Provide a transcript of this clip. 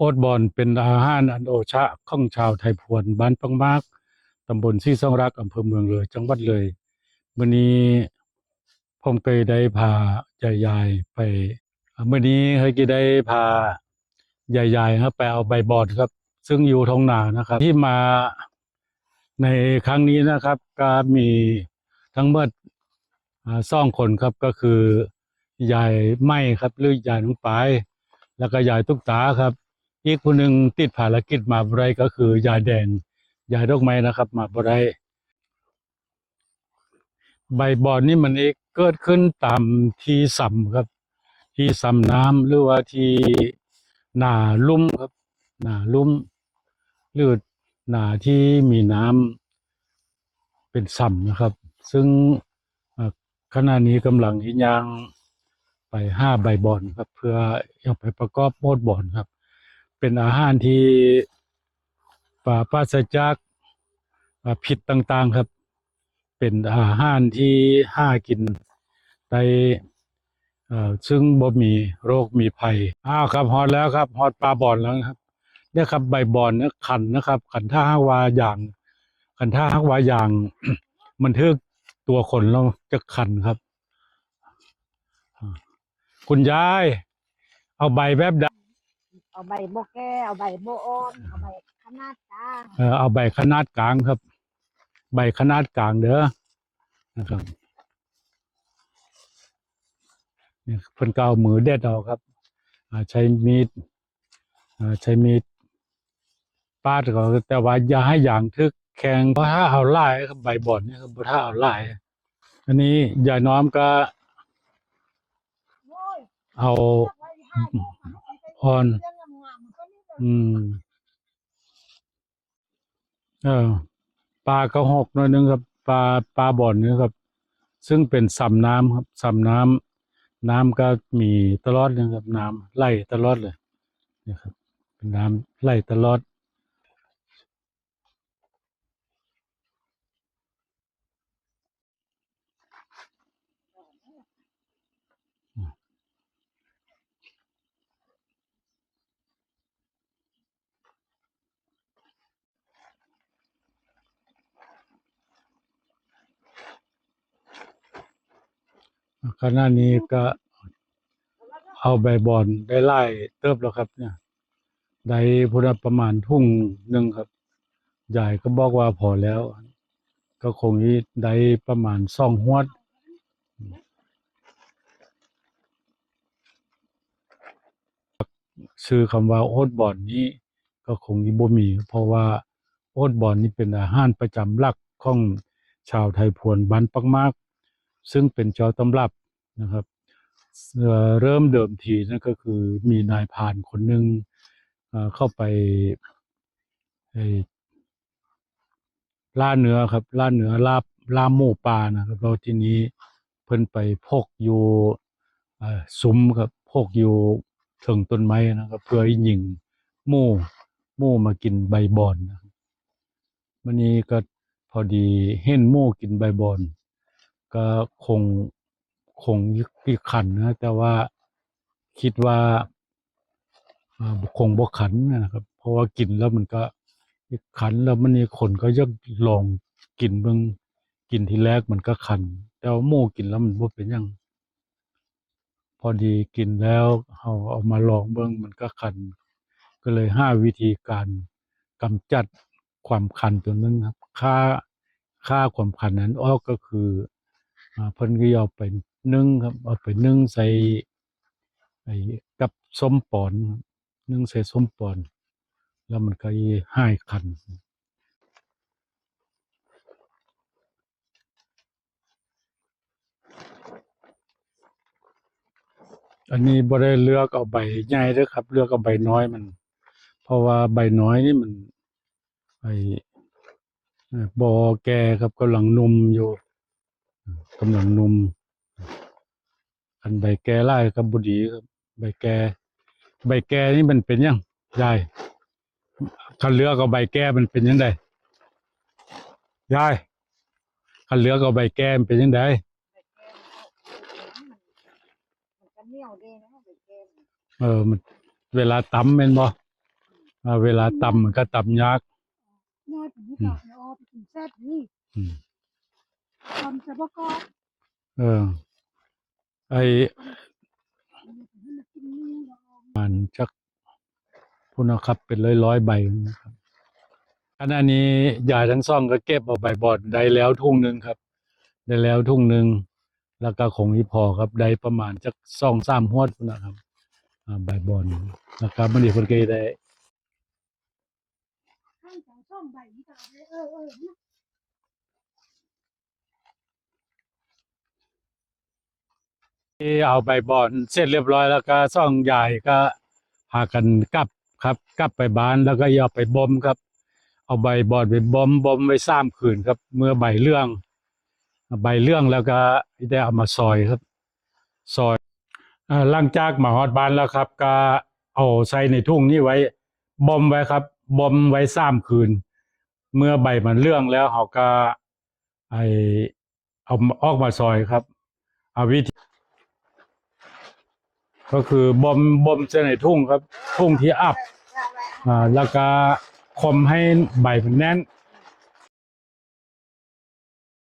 โอดบอนเป็นอาหารอันโอชะของชาวไทยพวนบ้านปังมากตำบลซี่ซ่องรักอำเภอเมืองเลย จังหวัดเลยมื้อนี้ผมเคยได้พายายๆไปอ่ามื้อนี้เฮยก็ได้พายายๆครับไปเอาใบบอนครับ ซึ่งอยู่ท้องนานะครับ ที่มาในครั้งนี้นะครับ ก็มีทั้งหมดอ่าสองคนครับก็คือยายไม้ครับ หรือยายน้องปาย แล้วก็ยายตุ๊กตาครับ อีกคนหนึ่งติดภารกิจมาบได้ก็คือยายแดงยายดอกไม้นะครับ มาบได้ใบบอนนี่มันเองเกิดขึ้นตามที่สํครับ ที่สํน้ำหรือว่าที่หนาลุ่มครับ หนาลุ่มหรือหนาที่มีน้ำเป็นสํนะครับ ซึ่งขณะนี้กำลังยิยางไปห้าใบบอนครับ เพื่อเอาไปประกอบโมดบอนครับ เป็นอาหารที่ปราปราศจากอ่าผิดต่างๆครับ เป็นอาหารที่ห้ากินได้ซึ่งบ่มีโรคมีภัยอ้าวครับฮอดแล้วครับฮอดปลาบอนแล้วครับเนี่ยครับใบบอนเนี่ยขันนะครับขันท่าหากวาอย่างขันท่าหากวาอย่าง มันเทึกตัวคนเราจะขันครับ คุณยาย เอาใบแบบใด เอาใบโบแก้เอาใบโบอ่อนเอาใบขนาดกลางเออเอาใบขนาดกลางครับ ใบขนาดกลางเด้อนะครับเนี่ยเพิ่นก็เอามือเด็ดเอาครับอ่าใช้มีดอ่าใช้มีดปาดก็แต่ว่าอย่าให้อย่างทึกแข็งเพราะถ้าเอาไล่ครับใบบอนเนี่ยครับถ้าเอาไล่อันนี้ยายน้อมก็โอ้ยเอาไว้ให้ลูกมันไปอ่อนเรื่ อืม เออปลากระหกหน่อยหนึงครับปลาปลาบ่อนนี่ครับ ซึ่งเป็นสำน้ำครับสำน้ำน้ำก็มีตลอดนะครับ น้ำไหลตลอดเลยนะครับ เป็นน้ำไหลตลอด ขณะนี้ก็เอาใบบอนได้ไล่เติบแล้วครับ เนี่ย ได้พุทธประมาณทุ่งหนึ่งครับยายก็บอกว่าพอแล้ว ก็คงนี้ได้ประมาณสองหวดชื่อคำว่าโอ๊ตบอนนี้ ก็คงอีบ่มี เพราะว่าโอ๊ตบอนนี้เป็นอาหารประจำหลักของชาวไทยพวนบ้านปักมาก ซึ่งเป็นเจ้าตำรับ นะครับเริ่มเดิมทีนั่นก็คือมีนายพานคนหนึ่งเข้าไปล่าเนื้อครับล่าเนื้อล่าล่าหมูป่านะครับแล้วทีนี้เพิ่นไปพกอยู่ซุ้มครับพกอยู่ถึงต้นไม้นะครับ เพื่อให้ยิงหมูหมูมากินใบบอนนะมันนี้ก็พอดีเห็นหมูกินใบบอน ก็คง คงอีกขันนะ แต่ว่าคิดว่าคงบ่ขันนะครับ เพราะว่ากินแล้วมันก็อีกขันแล้วมันนี่คนก็ยักลองกินเบิ่งกินทีแรกมันก็ขัน แต่ว่าหมูกินแล้วมันบ่เป็นยัง พอดีกินแล้วเอาเอามาลองเบิ่งมันก็คัน ก็เลยห้าวิธีการกำจัดความคันตัวนึงครับ ค่าค่าความคันนั้นออกก็คือเพิ่นก็เอาไปนึ่ นึ่งครับ เอาไปนึ่งใส่ไอ้กับส้มปอนนึ่งใส่ส้มปอน แล้วมันก็หายคันอันนี้บ่ได้เลือกเอาใบใหญ่เด้อครับ เลือกเอาใบน้อยมัน เพราะว่าใบน้อยนี่มันไอ้เอ่อบ่แก่ครับกำลังนุ่มอยู่กำลังนุ่ม อันใบแก่หลายก็บ่ดีครับใบแก่ใบแก่นี่มันเป็นหยังยายคันเลือกเอาใบแก่มันเป็นจังไดยายคันเลือกเอาใบแก่มันเป็นจังไดมันก็เหนียวดีนะใบแก้มเออมัน เวลาตำแม่นบ่อ่าเวลาตำมันก็ตำยากง่ายถึงนี่ก่อนเนาะไปกินแซ่บนี่อืมทำจะประกอบเออ ไอ้มันกินนี่เนาะมันจักพุ่นนะครับเป็นร้อยร้อยใบนะครับอันนี้ยายทั้งซ่องก็เก็บเอาใบบอดได้แล้วทุ่งหนึ่งครับ ได้แล้วทุ่งหนึ่งแล้วก็ของอีพอครับได้ประมาณจักสองสามหวดพุ่นนะครับใบบอลแล้วก็มันนี้เพิ่นก็ได้ข้างสองช่องใบนี่ก็เอาไปเออเออเนี่ย ที่เอาใบบอลเสร็จเรียบร้อยแล้วก็ซ่องยายก็พากันกลับครับ กลับไปบ้านแล้วก็ย่าไปบ่มครับ เอาใบบอลไปบ่มบ่มไว้สามคืนครับ เมื่อใบเรื่อง ใบเรื่องแล้วก็ได้เอามาซอยครับ ซอยอ่าหลังจากมาฮอดบ้านแล้วครับ ก็เอาใส่ในทุ่งนี้ไว้บ่มไว้ครับบ่มไว้สามคืน เมื่อใบมันเรื่องแล้วเขาก็ไอเอาออกมาซอยครับเอาวิธี ก็คือบ่มบอมใส่ในทุ่งครับ ทุ่งที่อับอ่าแล้วก็คมให้ใบมันแน่น